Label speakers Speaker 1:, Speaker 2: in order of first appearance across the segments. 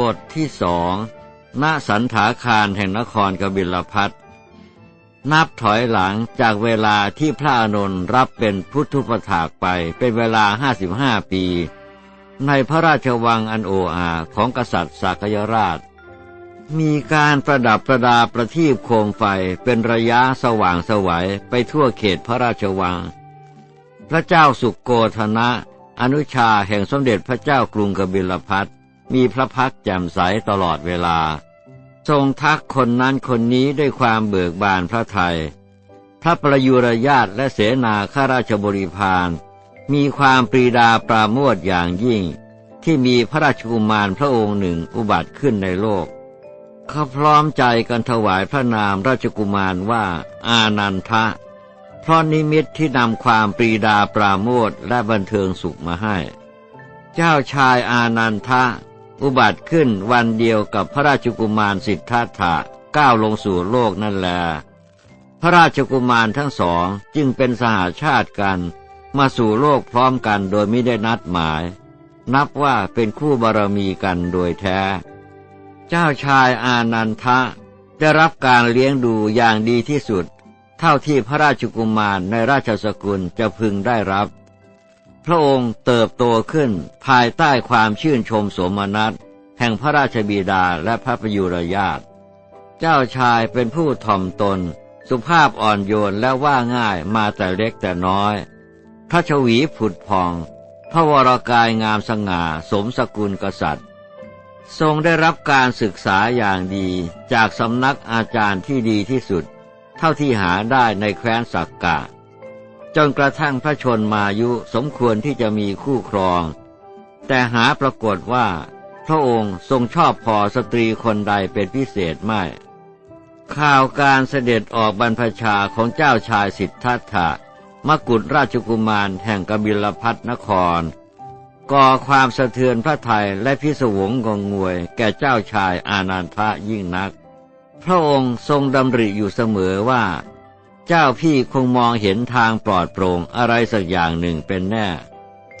Speaker 1: บทที่สองณสันถาคารแห่งนครกบิลพัทนับถอยหลังจากเวลาที่พระอานนรับเป็นพุทธุปถากไปเป็นเวลาห้าสิบห้าปี ในพระราชวังอันโออาของกษัตริย์สักยราช มีการประดับประดาประทีปโคมไฟเป็นระยะสว่างสวัยไปทั่วเขตพระราชวัง พระเจ้าสุโกธนะ อนุชาแห่งสมเด็จพระเจ้ากรุงกบิลพัทมีพระพักตร์แจ่มใสตลอดเวลา ทรงทักคนนั้นคนนี้ด้วยความเบิกบานพระทยัยพระประยุรญาตและเสนาข้าราชบริพารมีความปรีดาปราโมทอย่างยิ่ง ที่มีพระราชกุมารพระองค์หนึ่งอุบัติขึ้นในโลก เขาพร้อมใจกันถวายพระนามราชกุมารว่าอานันทะ เพราะนิมิตที่นำความปรีดาปราโมทและบันเทิงสุขมาให้ เจ้าชายอานันทะ อุบัติขึ้นวันเดียวกับพระราชกุมารสิทธัตถะก้าวลงสู่โลกนั่นแหละพระราชกุมารทั้งสองจึงเป็นสหาชาติกัน มาสู่โลกพร้อมกันโดยไม่ได้นัดหมาย นับว่าเป็นคู่บารมีกันโดยแท้ เจ้าชายอานันทะได้รับการเลี้ยงดูอย่างดีที่สุด เท่าที่พระราชกุมารในราชสกุลจะพึงได้รับ พระองค์เติบโตขึ้นภายใต้ความชื่นชมสมนัตแห่งพระราชบิดาและพระประยุรญาตเจ้าชายเป็นผู้ถ่อมตน สุภาพอ่อนโยนและว่าง่ายมาแต่เล็กแต่น้อย พระชวีผุดพอง พระวรกายงามสง่าสมสกุลกษัตริย์ ทรงได้รับการศึกษาอย่างดีจากสำนักอาจารย์ที่ดีที่สุด เท่าที่หาได้ในแคว้นสักกะ จนกระทั่งพระชนมายุสมควรที่จะมีคู่ครอง แต่หาปรากฏว่า พระองค์ทรงชอบพอสตรีคนใดเป็นพิเศษไม่ ข่าวการเสด็จออกบรรพชาของเจ้าชายสิทธัตถะมกุฎราชกุมารแห่งกบิลพัทนคร ก่อความสะเทือนพระไทยและพิศวงงงงวยแก่เจ้าชายอานันทะยิ่งนัก พระองค์ทรงดำริอยู่เสมอว่า เจ้าพี่คงมองเห็นทางปลอดโปร่งอะไรสักอย่างหนึ่งเป็นแน่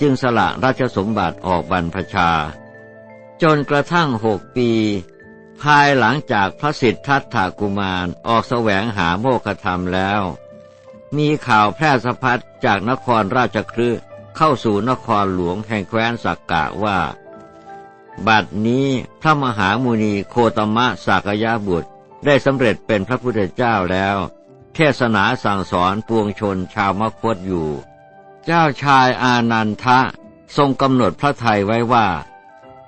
Speaker 1: จึงสละราชสมบัติออกบรรพชา จนกระทั่งหกปี ภายหลังจากพระสิทธัตถกุมารออกแสวงหาโมฆะธรรมแล้ว มีข่าวแพร่สะพัดจากนครราชคฤห์เข้าสู่นครหลวงแห่งแคว้นสักกะว่า บัดนี้พระมหามุนีโคตมะสากยาบุตร ได้สำเร็จเป็นพระพุทธเจ้าแล้ว เทศนาสั่งสอนปวงชนชาวมคตอยู่ เจ้าชายอานันทะทรงกำหนดพระทัยไว้ว่า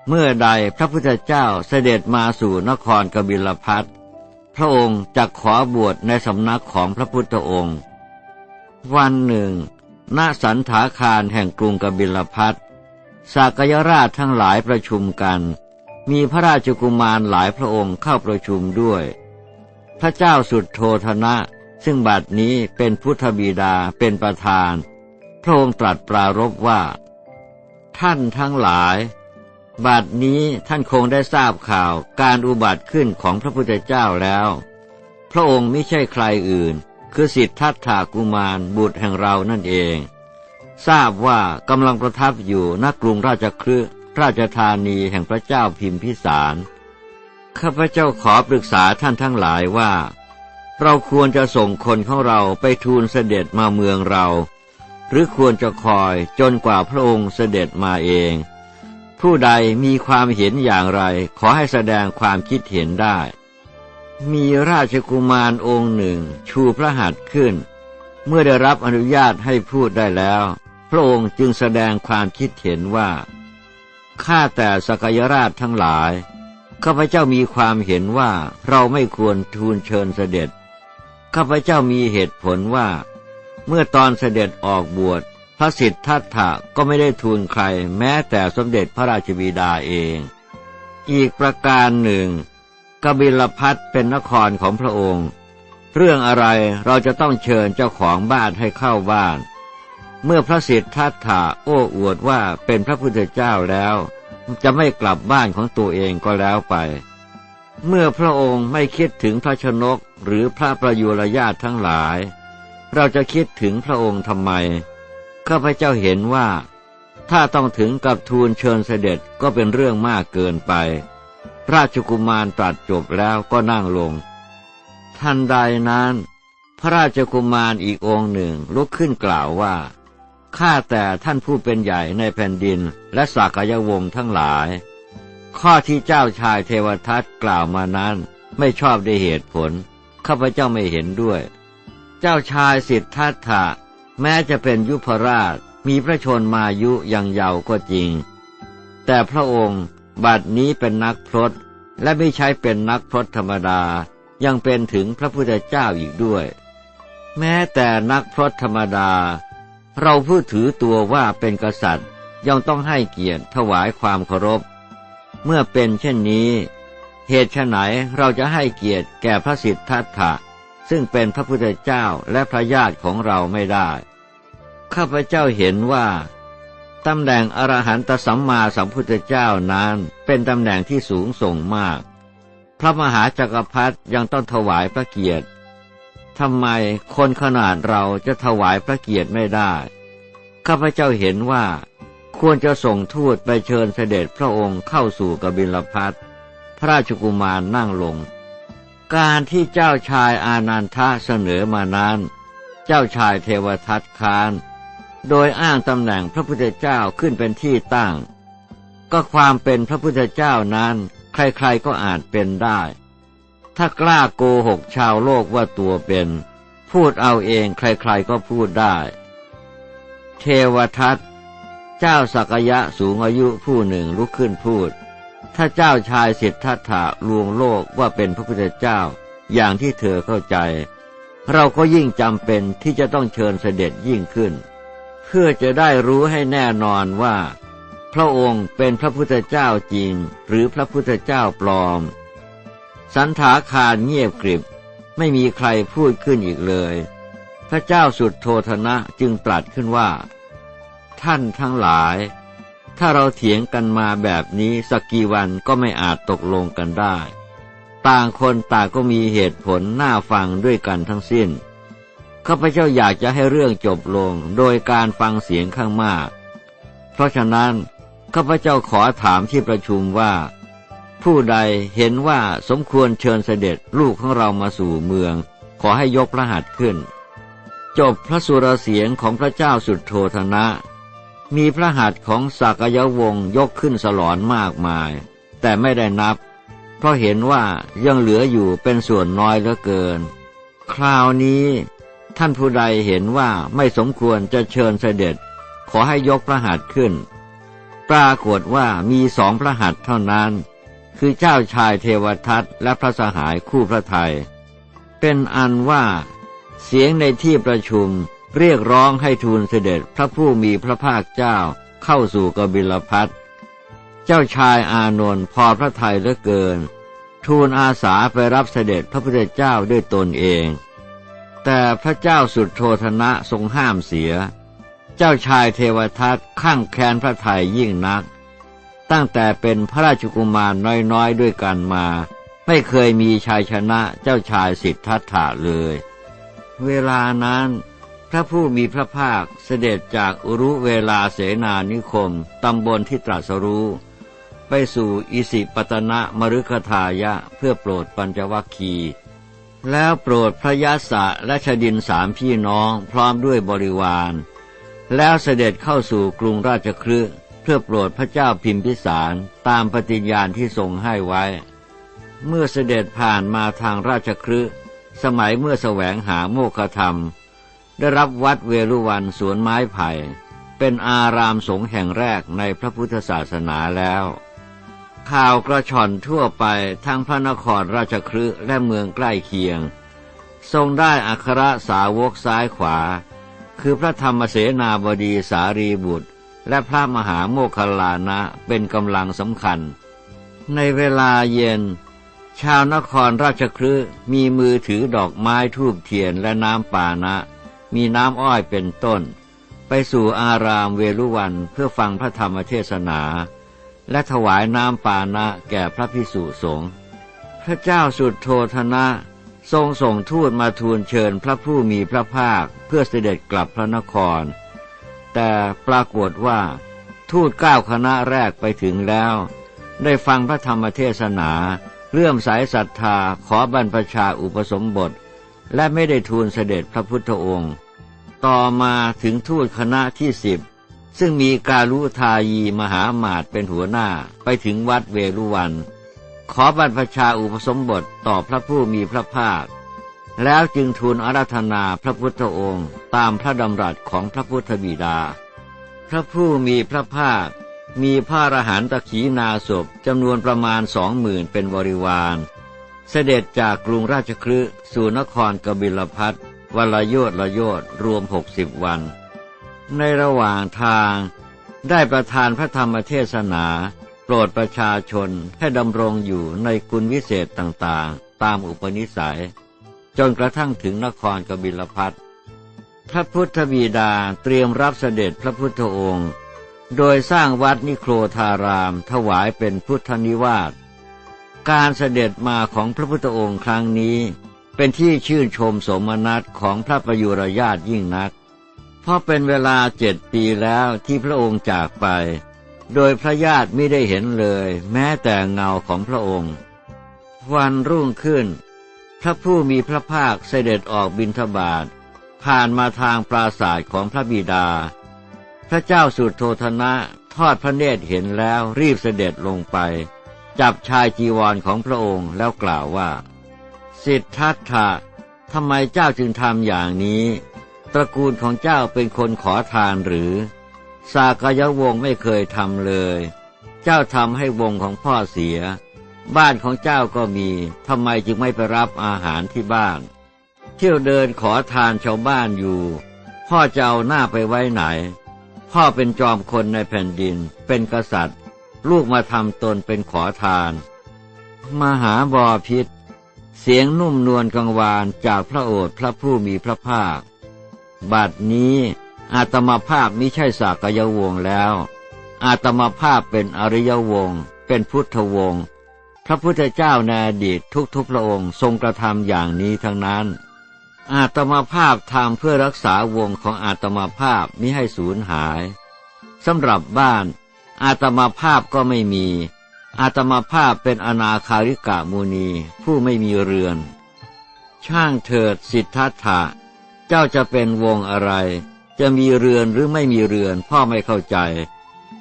Speaker 1: เมื่อใดพระพุทธเจ้าเสด็จมาสู่นครกบิลพัทพระองค์จะขอบวชในสำนักของพระพุทธองค์ วันหนึ่ง ณ สันถาคารแห่งกรุงกบิลพัทสากยราชทั้งหลายประชุมกัน มีพระราชกุมารหลายพระองค์เข้าประชุมด้วย ระเจ้าสุดโทธนะ ซึ่งบัดนี้เป็นพุทธบิดาเป็นประธาน พระองค์ตรัสปรารภว่า ท่านทั้งหลายบัดนี้ท่านคงได้ทราบข่าวการอุบัติขึ้นของพระพุทธเจ้าแล้ว พระองค์ไม่ใช่ใครอื่น คือสิทธัตถากุมารบุตรแห่งเรานั่นเอง ทราบว่ากำลังประทับอยู่ณกรุงราชคฤห์ราชธานีแห่งพระเจ้าพิมพิสาร ข้าพเจ้าขอปรึกษาท่านทั้งหลายว่า เราควรจะส่งคนของเราไปทูลเสด็จมาเมืองเรา หรือควรจะคอยจนกว่าพระองค์เสด็จมาเอง ผู้ใดมีความเห็นอย่างไร ขอให้แสดงความคิดเห็นได้ มีราชกุมารองค์หนึ่งชูพระหัตถ์ขึ้น เมื่อได้รับอนุญาตให้พูดได้แล้ว พระองค์จึงแสดงความคิดเห็นว่าข้าแต่สกยราชทั้งหลาย ข้าพเจ้ามีความเห็นว่าเราไม่ควรทูลเชิญเสด็จ ข้าพเจ้ามีเหตุผลว่า เมื่อตอนเสด็จออกบวชพระสิทธัตถะก็ไม่ได้ทูลใครแม้แต่สมเด็จพระราชบิดาเอง อีกประการหนึ่ง กบิลพัทเป็นนครของพระองค์ เรื่องอะไรเราจะต้องเชิญเจ้าของบ้านให้เข้าบ้าน เมื่อพระสิทธัตถะโอ้อวดว่าเป็นพระพุทธเจ้าแล้ว จะไม่กลับบ้านของตัวเองก็แล้วไป เมื่อพระองค์ไม่คิดถึงพระชนกหรือพระประยุรญาติทั้งหลาย เราจะคิดถึงพระองค์ทำไม ข้าพเจ้าเห็นว่า ถ้าต้องถึงกับทูลเชิญเสด็จก็เป็นเรื่องมากเกินไป ราชกุมารตรัสจบแล้วก็นั่งลง ทันใดนั้น พระราชกุมารอีกองค์หนึ่งลุกขึ้นกล่าวว่า ข้าแต่ท่านผู้เป็นใหญ่ในแผ่นดินและสากยวงศ์ทั้งหลาย ข้อที่เจ้าชายเทวทัตกล่าวมานั้นไม่ชอบด้วยเหตุผล ข้าพเจ้าไม่เห็นด้วย เจ้าชายสิทธัตถะแม้จะเป็นยุพราชมีพระชนมายุยังเยาว์ก็จริง แต่พระองค์บัดนี้เป็นนักพรตและไม่ใช่เป็นนักพรตธรรมดา ยังเป็นถึงพระพุทธเจ้าอีกด้วย แม้แต่นักพรตธรรมดา เราผู้ถือตัวว่าเป็นกษัตริย์ยังต้องให้เกียรติถวายความเคารพ เมื่อเป็นเช่นนี้ เหตุไฉนเราจะให้เกียรติแก่พระสิทธัตถะซึ่งเป็นพระพุทธเจ้าและพระญาติของเราไม่ได้ ข้าพเจ้าเห็นว่าตำแหน่งอรหันตสัมมาสัมพุทธเจ้านั้นเป็นตำแหน่งที่สูงส่งมาก พระมหาจักรพรรดิยังต้องถวายพระเกียรติ ทำไมคนขนาดเราจะถวายพระเกียรติไม่ได้ ข้าพเจ้าเห็นว่า ควรจะส่งทูตไปเชิญเสด็จพระองค์เข้าสู่กบิลพัทพระราชกุมารนั่งลง การที่เจ้าชายอานันทะเสนอมานั้น เจ้าชายเทวทัตค้าน โดยอ้างตำแหน่งพระพุทธเจ้าขึ้นเป็นที่ตั้ง ก็ความเป็นพระพุทธเจ้านั้น ใครๆก็อาจเป็นได้ ถ้ากล้าโกหกชาวโลกว่าตัวเป็น พูดเอาเองใครๆก็พูดได้ เทวทัตเจ้าสักยะสูงอายุผู้หนึ่งลุกขึ้นพูด ถ้าเจ้าชายสิทธัตถะลวงโลกว่าเป็นพระพุทธเจ้า อย่างที่เธอเข้าใจ เราก็ยิ่งจำเป็นที่จะต้องเชิญเสด็จยิ่งขึ้น เพื่อจะได้รู้ให้แน่นอนว่า พระองค์เป็นพระพุทธเจ้าจริง หรือพระพุทธเจ้าปลอม สันถาคารเงียบกริบ ไม่มีใครพูดขึ้นอีกเลย พระเจ้าสุดโทธนะจึงตรัสขึ้นว่า ท่านทั้งหลาย ถ้าเราเถียงกันมาแบบนี้สักกี่วันก็ไม่อาจตกลงกันได้ ต่างคนต่างก็มีเหตุผลน่าฟังด้วยกันทั้งสิ้นข้าพเจ้าอยากจะให้เรื่องจบลงโดยการฟังเสียงข้างมาก เพราะฉะนั้นข้าพเจ้าขอถามที่ประชุมว่า ผู้ใดเห็นว่าสมควรเชิญเสด็จลูกของเรามาสู่เมือง ขอให้ยกพระหัตถ์ขึ้น จบพระสุรเสียงของพระเจ้าสุดโทธนะ มีพระหัตถ์ของสักยวงศ์ยกขึ้นสลอนมากมาย แต่ไม่ได้นับ เพราะเห็นว่ายังเหลืออยู่เป็นส่วนน้อยเหลือเกิน คราวนี้ท่านผู้ใดเห็นว่าไม่สมควรจะเชิญเสด็จ ขอให้ยกพระหัตถ์ขึ้น ปรากฏว่ามีสองพระหัตถ์เท่านั้น คือเจ้าชายเทวทัตและพระสหายคู่พระไทย เป็นอันว่า เสียงในที่ประชุมเรียกร้องให้ทูลเสด็จพระผู้มีพระภาคเจ้าเข้าสู่กบิลพัทเจ้าชายอานนท์พอพระไทยเหลือเกิน ทูลอาสาไปรับเสด็จพระพุทธเจ้าด้วยตนเอง แต่พระเจ้าสุดโทธนะทรงห้ามเสีย เจ้าชายเทวทัตข้างแค้นพระไทยยิ่งนัก ตั้งแต่เป็นพระราชกุมารน้อยๆด้วยกันมา ไม่เคยมีชายชนะเจ้าชายสิทธัตถะเลย เวลานั้นพระผู้มีพระภาคเสด็จจากอุรุเวลาเสนานิคมตำบลที่ตรัสรู้ ไปสู่อิสิปตนะมรุคทายะเพื่อโปรดปัญจวัคคีแล้วโปรดพระยาศะและชดินสามพี่น้องพร้อมด้วยบริวาร แล้วเสด็จเข้าสู่กรุงราชคฤห์ เพื่อโปรดพระเจ้าพิมพิสารตามปฏิญญาณที่ทรงให้ไว้ เมื่อเสด็จผ่านมาทางราชคฤห์สมัยเมื่อแสวงหาโมฆะธรรม ได้รับวัดเวรุวันสวนไม้ไผ่ เป็นอารามสงฆ์แห่งแรกในพระพุทธศาสนาแล้ว ข่าวกระชอนทั่วไปทั้งพระนครราชคฤห์และเมืองใกล้เคียง ทรงได้อัครสาวกซ้ายขวา คือพระธรรมเสนาบดีสารีบุตร และพระมหาโมคคลานะเป็นกำลังสำคัญ ในเวลาเย็น ชาวนครราชคฤห์มีมือถือดอกไม้ทูบเทียนและน้ำปานะ มีน้ำอ้อยเป็นต้น ไปสู่อารามเวรุวันเพื่อฟังพระธรรมเทศนา และถวายน้ำปานะแก่พระพิสุสงฆ์พระเจ้าสุดโทธนะทรงส่งทูตมาทูลเชิญพระผู้มีพระภาคเพื่อเสด็จกลับพระนคร แต่ปรากฏว่า ทูตเก้าคณะแรกไปถึงแล้ว ได้ฟังพระธรรมเทศนาเลื่อมสายศรัทธาขอบรรพชาอุปสมบท และไม่ได้ทูลเสด็จพระพุทธองค์ ต่อมาถึงทูตคณะที่สิบซึ่งมีการุทายีมหามาตเป็นหัวหน้าไปถึงวัดเวรุวัน ขอบรรพชาอุปสมบทต่อพระผู้มีพระภาค แล้วจึงทูลอาราธนาพระพุทธองค์ตามพระดำรัสของพระพุทธบิดา พระผู้มีพระภาค มีพระอรหันตขีนาศพจำนวนประมาณสองหมื่นเป็นบริวาร เสด็จจากกรุงราชคฤห์สู่นครกบิลพัทวันละโยชน์ละโยชน์รวมหกสิบวัน ในระหว่างทางได้ประทานพระธรรมเทศนา โปรดประชาชนให้ดำรงอยู่ในคุณวิเศษต่างๆ ตามอุปนิสัย จนกระทั่งถึงนครกบิลพัทพระพุทธบิดาเตรียมรับเสด็จพระพุทธองค์ โดยสร้างวัดนิโครธารามถวายเป็นพุทธนิวาสการเสด็จมาของพระพุทธองค์ครั้งนี้ เป็นที่ชื่นชมสมนัตของพระประยุรญาติยิ่งนัก เพราะเป็นเวลาเจ็ดปีแล้วที่พระองค์จากไป โดยพระญาติไม่ได้เห็นเลย แม้แต่เงาของพระองค์ วันรุ่งขึ้น พระผู้มีพระภาคเสด็จออกบิณฑบาตผ่านมาทางปราศาสตร์ของพระบิดา พระเจ้าสุดโทธนะทอดพระเนตรเห็นแล้วรีบเสด็จลงไป จับชายจีวรของพระองค์แล้วกล่าวว่า สิทธัตถะทำไมเจ้าจึงทำอย่างนี้ ตระกูลของเจ้าเป็นคนขอทานหรือ สากยวงศ์ไม่เคยทำเลย เจ้าทำให้วงของพ่อเสีย บ้านของเจ้าก็มีทำไมจึงไม่ไปรับอาหารที่บ้าน เที่ยวเดินขอทานชาวบ้านอยู่ พ่อจะเอาหน้าไปไว้ไหน พ่อเป็นจอมคนในแผ่นดิน เป็นกษัตริย์ ลูกมาทำตนเป็นขอทาน มหาบอพิษ เสียงนุ่มนวลกังวานจากพระโอษฐ์พระผู้มีพระภาค บัดนี้อาตมาภาพมิใช่สากยวงศ์แล้ว อาตมาภาพเป็นอริยวงศ์เป็นพุทธวงศ์ พระพุทธเจ้าในอดีตทุกๆพระองค์ทรงกระทำอย่างนี้ทั้งนั้น อาตมาภาพทำเพื่อรักษาวงของอาตมาภาพมิให้สูญหายสำหรับบ้าน อาตมาภาพก็ไม่มี อาตมาภาพเป็นอนาคาริกะมูนีผู้ไม่มีเรือน ช่างเถิดสิทธัตถะ เจ้าจะเป็นวงอะไร จะมีเรือนหรือไม่มีเรือนพ่อไม่เข้าใจ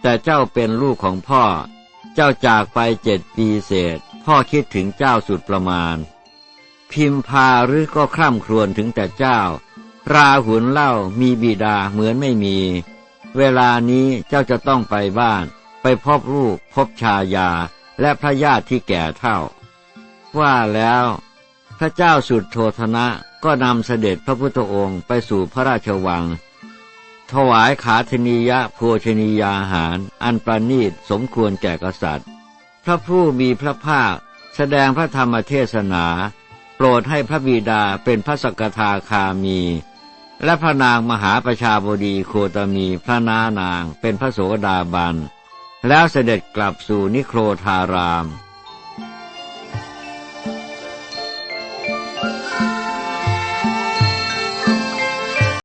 Speaker 1: แต่เจ้าเป็นลูกของพ่อ เจ้าจากไปเจ็ดปีเศษ พ่อคิดถึงเจ้าสุดประมาณ พิมพาหรือก็คร่ำครวญถึงแต่เจ้า ราหุนเล่ามีบิดาเหมือนไม่มี เวลานี้เจ้าจะต้องไปบ้าน ไปพบลูกพบชายาและพระญาติที่แก่เท่า ว่าแล้ว พระเจ้าสุดโทธนะก็นำเสด็จพระพุทธองค์ไปสู่พระราชวัง ถวายขาธนียะโภชนียาหาร อันประณีตสมควรแก่กษัตริย์ พระผู้มีพระภาค แสดงพระธรรมเทศนา โปรดให้พระบิดาเป็นพระสกทาคามี และพระนางมหาประชาบดีโคตมีพระนานางเป็นพระโสดาบัน แล้วเสด็จกลับสู่นิโครธาราม